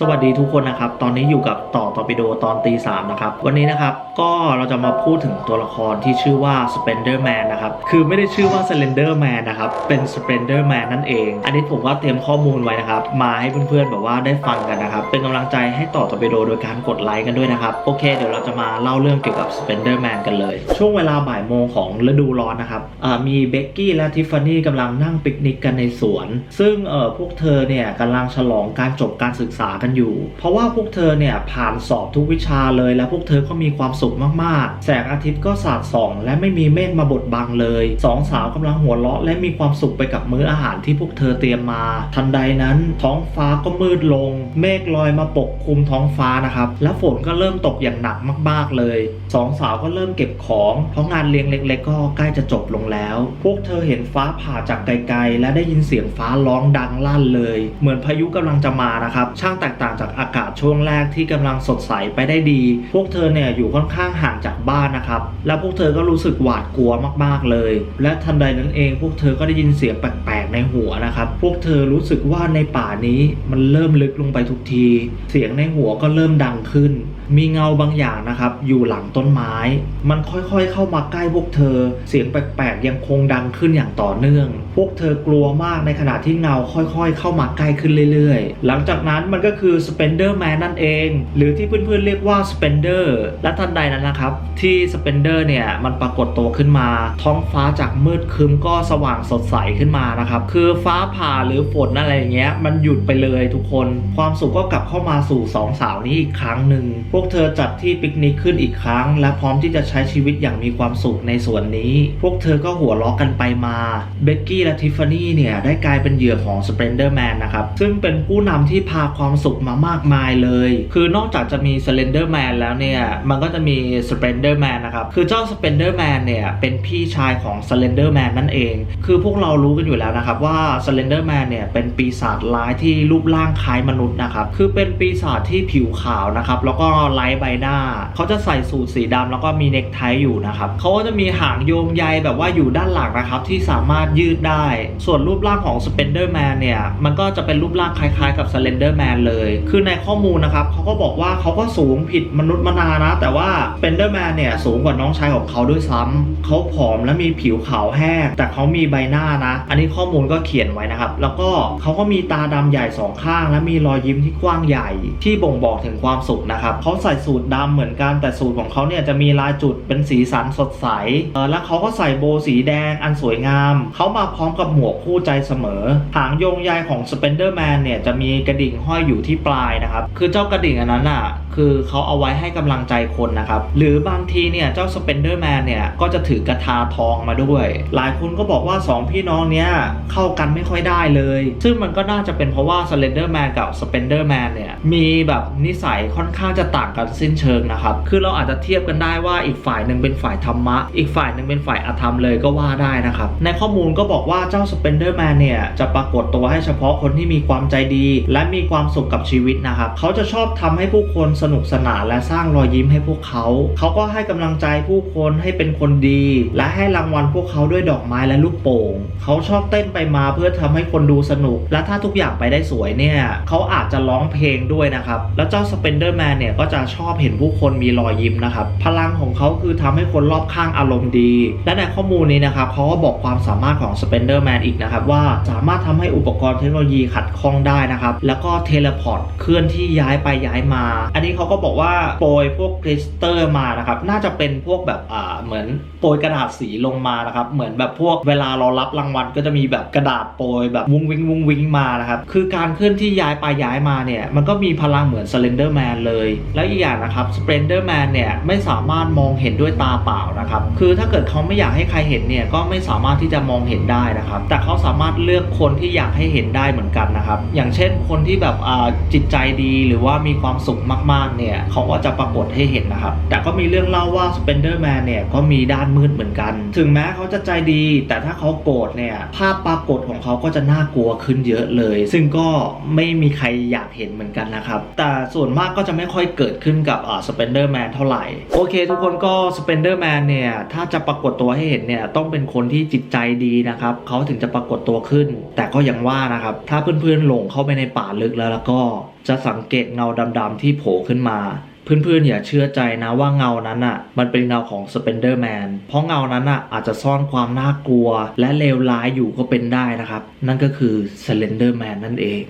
สวัสดีทุกคนนะครับ ตอนนี้อยู่กับต่อตอปิโดตอนตีสามนะครับ วันนี้นะครับ ก็เราจะมาพูดถึงตัวละครที่ชื่อว่า Spender Man นะครับ คือไม่ได้ชื่อว่า Slender Man นะครับ เป็น Spender Man นั่นเอง อันนี้ผมก็เตรียมข้อมูลไว้นะครับ มาให้เพื่อนๆแบบว่าได้ฟังกันนะครับ เป็นกำลังใจให้ต่อตอปิโดโดยการกดไลค์กันด้วยนะครับ โอเค เดี๋ยวเราจะมาเล่าเรื่องเกี่ยวกับ Spender Man กันเลย ช่วงเวลาบ่ายโมงของฤดูร้อนนะครับมีเบกกี้และทิฟฟานี่กำลังนั่งปิกนิกกันในสวน ซึ่งพวกเธอเนี่ยกำลังฉลองการจบการศึกษากันอยู่ เพราะว่าพวกเธอเนี่ยผ่านสอบทุกวิชาเลยและพวกเธอก็มีความสุขมากๆ แสงอาทิตย์ก็สาดส่อง และไม่มีเมฆมาบดบังเลยสองสาวกำลังหัวเราะและมีความสุขไปกับมื้ออาหารที่พวกเธอเตรียมมา ทันใดนั้น ท้องฟ้าก็มืดลง เมฆลอยมาปกคลุมท้องฟ้านะครับและฝนก็เริ่มตกอย่างหนักมาก ๆเลยสองสาวก็เริ่มเก็บของเพราะงานเลี้ยงเล็ก ๆ ก็ใกล้จะจบลงแล้ว พวกเธอเห็นฟ้าผ่าจากไกลๆ และได้ยินเสียงฟ้าร้องดังลั่นเลย เหมือนพายุกำลังจะมานะครับช่างแตกต่างจากอากาศช่วงแรกที่กำลังสดใสไปได้ดี พวกเธอเนี่ยอยู่ค่อนข้างห่างจากบ้านนะครับ และพวกเธอก็รู้สึกหวาดกลัวมากๆเลย และทันใดนั้นเอง พวกเธอก็ได้ยินเสียงแปลกๆในหัวนะครับ พวกเธอรู้สึกว่าในป่านี้มันเริ่มลึกลงไปทุกที เสียงในหัวก็เริ่มดังขึ้น มีเงาบางอย่างนะครับ อยู่หลังต้นไม้ มันค่อยๆเข้ามาใกล้พวกเธอ เสียงแปลกๆยังคงดังขึ้นอย่างต่อเนื่อง พวกเธอกลัวมากในขณะที่เงาค่อยๆ เข้ามาใกล้ขึ้นเรื่อยๆ หลังจากนั้นมันก็คือ Spender Man นั่นเอง หรือที่เพื่อนๆเรียกว่า Spender และทันใดนั้นนะครับ ที่ Spender เนี่ยมันปรากฏตัวขึ้นมา ท้องฟ้าจากมืดครึ้มก็สว่างสดใสขึ้นมานะครับ คือฟ้าผ่าหรือฝนอะไรอย่างเงี้ยมันหยุดไปเลยทุกคน ความสุขก็กลับเข้ามาสู่สองสาวนี้อีกครั้งหนึ่งพวกเธอจัดที่ปิกนิกขึ้นอีกครั้ง และพร้อมที่จะใช้ชีวิตอย่างมีความสุขในส่วนนี้ พวกเธอก็หัวเราะกันไปมาเบกกี้และทิฟฟานี่เนี่ยได้กลายเป็นเหยื่อของ Splendor Man นนะครับ ซึ่งเป็นผู้นำที่พาความสุขมามากมายเลย คือนอกจากจะมี Slender Man แล้วเนี่ย มันก็จะมี Splendor Man นนะครับ คือเจ้า Splendor Man เนี่ย เป็นพี่ชายของ Slender Man นั่นเอง คือพวกเรารู้กันอยู่แล้วนะครับว่า Slender Man เนี่ย เป็นปีศาจร้ายที่รูปร่างคล้ายมนุษย์นะครับ คือเป็นปีศาจที่ผิวขาวนะครับ แล้วก็ไร้ใบหน้า เขาจะใส่สูทสีดำแล้วก็มีเน็กไทอยู่นะครับเขาก็จะมีหางโยงใยแบบว่าอยู่ด้านหลังนะครับ ที่สามารถยืดได้ ส่วนรูปร่างของ Spender Man เนี่ย มันก็จะเป็นรูปร่างคล้ายๆกับ Slender Man เลย คือในข้อมูลนะครับเขาก็บอกว่าเขาก็สูงผิดมนุษย์มนานะ แต่ว่า Spender Man เนี่ยสูงกว่าน้องชายของเขาด้วยซ้ำเขาผอมและมีผิวขาวแห้ง แต่เขามีใบหน้านะ อันนี้ข้อมูลก็เขียนไว้นะครับ แล้วก็เขาก็มีตาดำใหญ่สองข้าง และมีรอยยิ้มที่กว้างใหญ่ ที่บ่งบอกถึงความสุขนะครับเขาใส่สูทดำเหมือนกันแต่สูทของเขาเนี่ยจะมีลายจุดเป็นสีสันสดใสแล้วเขาก็ใส่โบว์สีแดงอันสวยงาม เขามาพร้อมกับหมวกคู่ใจเสมอ หางโยงใยของ Spender Man เนี่ยจะมีกระดิ่งห้อยอยู่ที่ปลายนะครับ คือเจ้ากระดิ่งอันนั้นอะคือเขาเอาไว้ให้กำลังใจคนนะครับ หรือบางทีเนี่ยเจ้า Spender Man เนี่ยก็จะถือกระทาทองมาด้วย หลายคนก็บอกว่า 2 พี่น้องเนี้ยเข้ากันไม่ค่อยได้เลย ซึ่งมันก็น่าจะเป็นเพราะว่า Slender Man กับ Spender Man เนี่ยมีแบบนิสัยค่อนข้างจะต่างกันสิ้นเชิงนะครับ คือเราอาจจะเทียบกันได้ว่าอีกฝ่ายหนึ่งเป็นฝ่ายธรรมะ อีกฝ่ายหนึ่งเป็นฝ่ายอธรรมเลยก็ว่าได้นะครับ ในข้อมูลก็บอกว่าเจ้า Spender Man เนี่ยจะปรากฏตัวให้เฉพาะคนที่มีความใจดี และมีความสุขกับชีวิตนะครับ เขาจะชอบทำให้ผู้คนสนุกสนานและสร้างรอยยิ้มให้พวกเขา เขาก็ให้กำลังใจผู้คนให้เป็นคนดี และให้รางวัลพวกเขาด้วยดอกไม้และลูกโป่ง เขาชอบเต้นไปมาเพื่อทำให้คนดูสนุก และถ้าทุกอย่างไปได้สวยเนี่ย เขาอาจจะร้องเพลงด้วยนะครับ แล้วเจ้า Spender Man เนี่ยก็จะชอบเห็นผู้คนมีรอยยิ้มนะครับ พลังของเขาคือทำให้คนรอบข้างอารมณ์ดี และในข้อมูลนี้นะครับเขาก็บอกความสามารถของ Spender Man อีกนะครับ ว่าสามารถทำให้อุปกรณ์เทคโนโลยีขัดข้องได้นะครับ แล้วก็เทเลพอร์ตเคลื่อนที่ย้ายไปย้ายมา อันนี้เขาก็บอกว่าโปรยพวกคริสเตอร์มานะครับ น่าจะเป็นพวกแบบอ่าเหมือนโปรยกระดาษสีลงมานะครับ เหมือนแบบพวกเวลาเรารับรางวัลก็จะมีแบบกระดาษโปรยแบบวุ้งวิ้งวุ้งวิ้งมานะครับ คือการเคลื่อนที่ย้ายไปย้ายมาเนี่ย มันก็มีพลังเหมือน Slender Man เลย แล้วอีกอย่างนะครับ Splendor Man เนี่ยไม่สามารถมองเห็นด้วยตาเปล่านะครับคือถ้าเกิดเขาไม่อยากให้ใครเห็นเนี่ยก็ไม่สามารถที่จะมองเห็นได้นะครับ แต่เขาสามารถเลือกคนที่อยากให้เห็นได้เหมือนกันนะครับ อย่างเช่นคนที่แบบอ่าจิตใจดีหรือว่ามีความสุขมากๆเนี่ยเขาก็จะปรากฏให้เห็นนะครับ แต่ก็มีเรื่องเล่าว่า Spender Man เนี่ยก็มีด้านมืดเหมือนกัน ถึงแม้เขาจะใจดี แต่ถ้าเขาโกรธเนี่ยภาพปรากฏของเขาก็จะน่ากลัวขึ้นเยอะเลย ซึ่งก็ไม่มีใครอยากเห็นเหมือนกันนะครับ แต่ส่วนมากก็จะไม่ค่อยเกิดกิดขึ้นกับสเปนเดอร์แมนเท่าไหร่ โอเค ทุกคนก็สเปนเดอร์แมนเนี่ย ถ้าจะปรากฏตัวให้เห็นเนี่ย ต้องเป็นคนที่จิตใจดีนะครับเขาถึงจะปรากฏตัวขึ้น แต่ก็ยังว่านะครับ ถ้าเพื่อนๆหลงเข้าไปในป่าลึกแล้วแล้วก็จะสังเกตเงาดำๆที่โผล่ขึ้นมาเพื่อนๆอย่าเชื่อใจนะว่าเงานั้นอะ่ะ มันเป็นเงาของสเปนเดอร์แมนเพราะเงานั้นอะ่ะอาจจะซ่อนความน่ากลัว และเลวร้ายอยู่ก็เป็นได้นะครับ นั่นก็คือสเลนเดอร์แมนนั่นเอง